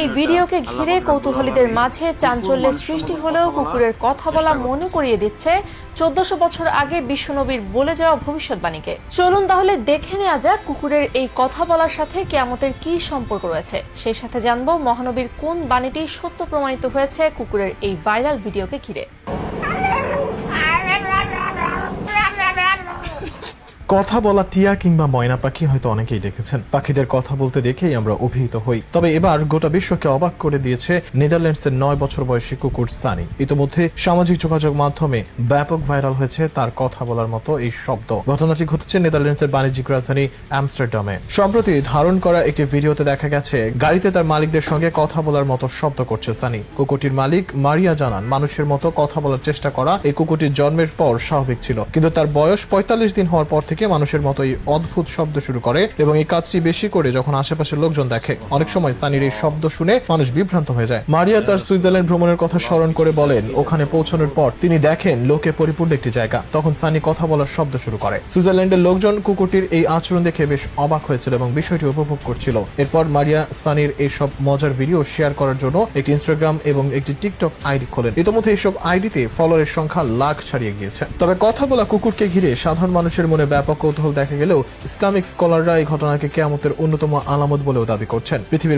এই ভিডিওকে ঘিরে কৌতূহলীদের মাঝে চাঞ্চল্যের সৃষ্টি হলেও কুকুরের কথা বলা মনে করিয়ে দিচ্ছে চোদ্দশো বছর আগে বিশ্বনবীর বলে যাওয়া ভবিষ্যৎবাণীকে চলুন তাহলে দেখে নেওয়া যাক কুকুরের এই কথা বলার সাথে কেয়ামতের কি সম্পর্ক রয়েছে। সেই সাথে জানব মহানবীর কোন বাণীটি সত্য প্রমাণিত হয়েছে কুকুরের এই ভাইরাল ভিডিওকে ঘিরে। কথা বলা টিয়া কিংবা ময়না পাখি হয়তো অনেকেই দেখেছেন। পাখিদের কথা বলতে দেখেই আমরা অভিহিত হই। তবে এবার গোটা বিশ্বকে অবাক করে দিয়েছে নেদারল্যান্ডসের নয় বছর বয়সী কুকুর সানি। ইতিমধ্যে সামাজিক যোগাযোগ মাধ্যমে ব্যাপক ভাইরাল হয়েছে তার কথা বলার মতো এই শব্দ। ঘটনাটি ঘটেছে নেদারল্যান্ডসের বাণিজ্যিক রাজধানী আমস্টারডামে। সম্প্রতি ধারণ করা একটি ভিডিওতে দেখা গেছে, গাড়িতে তার মালিকদের সঙ্গে কথা বলার মতো শব্দ করছে সানি। কুকুরটির মালিক মারিয়া জানান, মানুষের মতো কথা বলার চেষ্টা করা এই কুকুরটির জন্মের পর স্বাভাবিক ছিল। কিন্তু তার বয়স পঁয়তাল্লিশ দিন হওয়ার পর থেকে মানুষের মতো এই অদ্ভুত শব্দ শুরু করে এবং এই কাজটি বেশি করে যখন আশেপাশের লোকজন দেখে, অনেক সময় সানির এই শব্দ শুনে মানুষ বিভ্রান্ত হয়ে যায়। মারিয়া তার সুইজারল্যান্ড ভ্রমণের কথা স্মরণ করে বলেন, ওখানে পৌঁছানোর পর তিনি দেখেন লোকে পরিপূর্ণ একটি জায়গা। তখন সানি কথা বলার শব্দ শুরু করে। সুইজারল্যান্ডের লোকজন কুকুরটির এই আচরণ দেখে বেশ অবাক হয়েছিল এবং বিষয়টি উপভোগ করছিল। এরপর মারিয়া সানির এই সব মজার ভিডিও শেয়ার করার জন্য একটি ইনস্টাগ্রাম এবং একটি টিকটক আইডি খোলেন। ইতিমধ্যে এইসব আইডিতে ফলোয়ারের সংখ্যা লাখ ছাড়িয়ে গিয়েছে। তবে কথা বলা কুকুরকে ঘিরে সাধারণ মানুষের মনে ব্যাপক কৌতূহল দেখা গেলেও ইসলামিক স্কলাররা এই ঘটনাকে কেয়ামতের অন্যতম আলামত বলেও দাবি করছেন। পৃথিবীর